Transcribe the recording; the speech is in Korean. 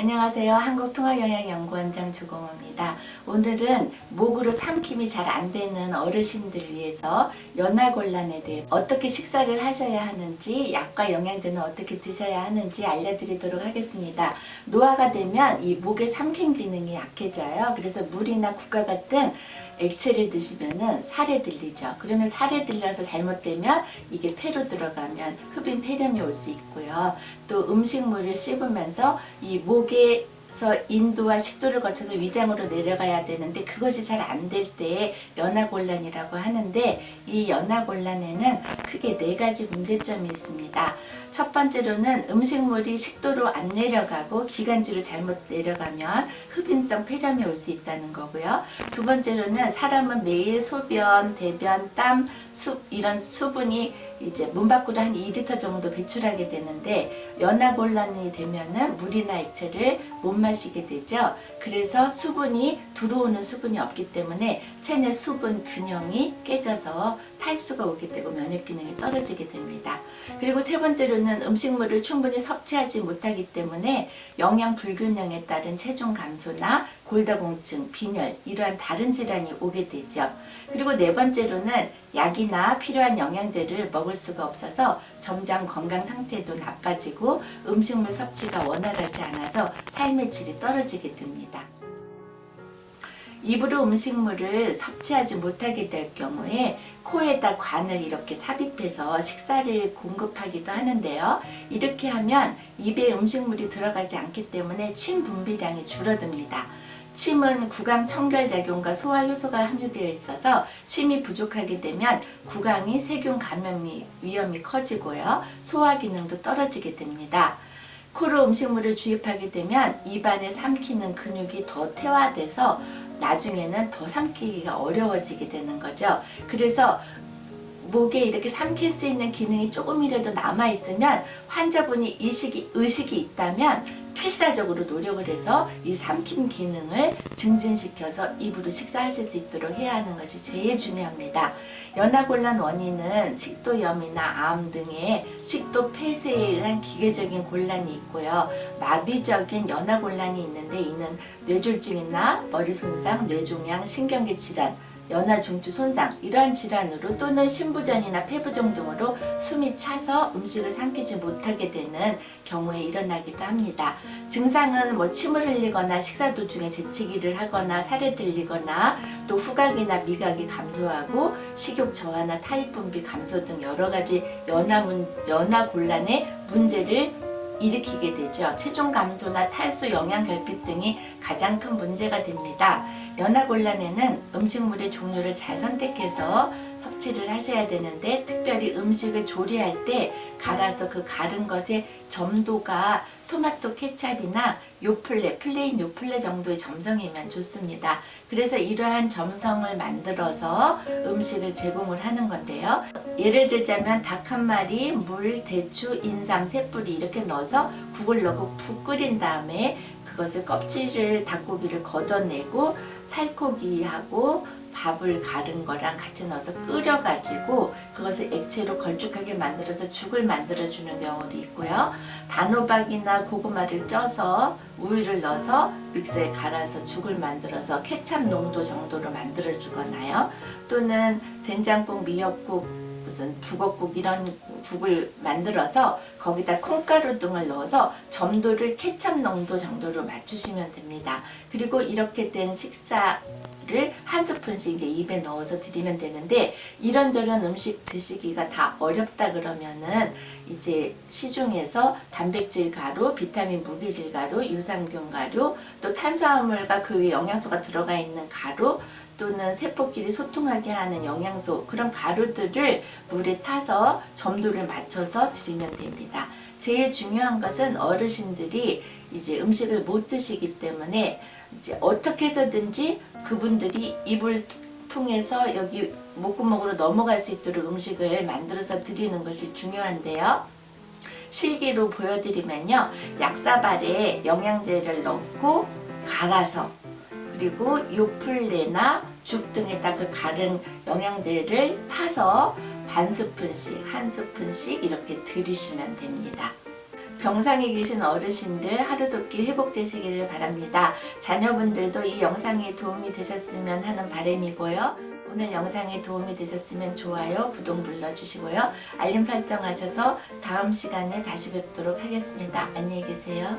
안녕하세요. 한국통합영양연구원장 조공호입니다. 오늘은 목으로 삼킴이 잘 안 되는 어르신들 위해서 연화곤란에 대해 어떻게 식사를 하셔야 하는지 약과 영양제는 어떻게 드셔야 하는지 알려드리도록 하겠습니다. 노화가 되면 이 목의 삼킴 기능이 약해져요. 그래서 물이나 국과 같은 액체를 드시면은 살에 들리죠. 그러면 살에 들려서 잘못되면 이게 폐로 들어가면 흡인 폐렴이 올 수 있고요. 또 음식물을 씹으면서 이 목에서 인두와 식도를 거쳐서 위장으로 내려가야 되는데 그것이 잘 안 될 때 연화곤란이라고 하는데 이 연화곤란에는 크게 네 가지 문제점이 있습니다. 첫 번째로는 음식물이 식도로 안 내려가고 기관지로 잘못 내려가면 흡인성 폐렴이 올 수 있다는 거고요. 두 번째로는 사람은 매일 소변, 대변, 땀, 수, 이런 수분이 이제 몸 밖으로 한 2리터 정도 배출하게 되는데 연화곤란이 되면은 물이나 액체를 못 마시게 되죠. 그래서 수분이 들어오는 수분이 없기 때문에 체내 수분 균형이 깨져서 탈수가 오게 되고 면역 기능이 떨어지게 됩니다. 그리고 세 번째로는 음식물을 충분히 섭취하지 못하기 때문에 영양 불균형에 따른 체중 감소나 골다공증, 빈혈 이러한 다른 질환이 오게 되죠. 그리고 네 번째로는 약이나 필요한 영양제를 먹을 수가 없어서 점점 건강 상태도 나빠지고 음식물 섭취가 원활하지 않아서 삶의 질이 떨어지게 됩니다. 입으로 음식물을 섭취하지 못하게 될 경우에 코에다 관을 이렇게 삽입해서 식사를 공급하기도 하는데요. 이렇게 하면 입에 음식물이 들어가지 않기 때문에 침 분비량이 줄어듭니다. 침은 구강 청결 작용과 소화 효소가 함유되어 있어서 침이 부족하게 되면 구강이 세균 감염 위험이 커지고요. 소화 기능도 떨어지게 됩니다. 코로 음식물을 주입하게 되면 입안에 삼키는 근육이 더 퇴화돼서 나중에는 더 삼키기가 어려워지게 되는 거죠. 그래서 목에 이렇게 삼킬 수 있는 기능이 조금이라도 남아 있으면 환자분이 의식이 의식이 있다면 필사적으로 노력을 해서 이 삼킴 기능을 증진시켜서 입으로 식사하실 수 있도록 해야 하는 것이 제일 중요합니다. 연화곤란 원인은 식도염이나 암 등의 식도 폐쇄에 의한 기계적인 곤란이 있고요. 마비적인 연화곤란이 있는데 이는 뇌졸중이나 머리 손상, 뇌종양, 신경계 질환, 연화 중추 손상 이러한 질환으로 또는 신부전이나 폐부종 등으로 숨이 차서 음식을 삼키지 못하게 되는 경우에 일어나기도 합니다. 증상은 뭐 침을 흘리거나 식사 도중에 재채기를 하거나 살에 들리거나 또 후각이나 미각이 감소하고 식욕 저하나 타입 분비 감소 등 여러 가지 연화 문 연화 곤란의 문제를 일으키게 되죠. 체중 감소나 탈수, 영양 결핍 등이 가장 큰 문제가 됩니다. 연화곤란에는 음식물의 종류를 잘 선택해서 섭취를 하셔야 되는데 특별히 음식을 조리할 때 갈아서 그 갈은 것의 점도가 토마토 케찹이나 요플레, 플레인 요플레 정도의 점성이면 좋습니다. 그래서 이러한 점성을 만들어서 음식을 제공을 하는 건데요. 예를 들자면 닭 한 마리, 물, 대추, 인삼, 새뿌리 이렇게 넣어서 국을 넣고 푹 끓인 다음에 그것을 껍질을 닭고기를 걷어내고 살코기하고 밥을 갈은 거랑 같이 넣어서 끓여가지고 그것을 액체로 걸쭉하게 만들어서 죽을 만들어주는 경우도 있고요. 단호박이나 고구마를 쪄서 우유를 넣어서 믹서에 갈아서 죽을 만들어서 케찹 농도 정도로 만들어주거나요. 또는 된장국, 미역국, 무슨 북엇국 이런 국을 만들어서 거기다 콩가루 등을 넣어서 점도를 케찹 농도 정도로 맞추시면 됩니다. 그리고 이렇게 된 식사를 한 스푼씩 이제 입에 넣어서 드리면 되는데 이런저런 음식 드시기가 다 어렵다 그러면은 이제 시중에서 단백질 가루, 비타민 무기질 가루, 유산균 가루, 또 탄수화물과 그 위에 영양소가 들어가 있는 가루 또는 세포끼리 소통하게 하는 영양소 그런 가루들을 물에 타서 점도를 맞춰서 드리면 됩니다. 제일 중요한 것은 어르신들이 이제 음식을 못 드시기 때문에 이제 어떻게 해서든지 그분들이 입을 통해서 여기 목구멍으로 넘어갈 수 있도록 음식을 만들어서 드리는 것이 중요한데요. 실기로 보여드리면요. 약사발에 영양제를 넣고 갈아서 그리고 요플레나 죽 등에다 그 갈은 영양제를 타서 반 스푼씩 한 스푼씩 이렇게 들이시면 됩니다. 병상에 계신 어르신들 하루좋게 회복되시기를 바랍니다. 자녀분들도 이 영상이 도움이 되셨으면 하는 바람이고요. 오늘 영상이 도움이 되셨으면 좋아요, 구독 눌러주시고요. 알림 설정하셔서 다음 시간에 다시 뵙도록 하겠습니다. 안녕히 계세요.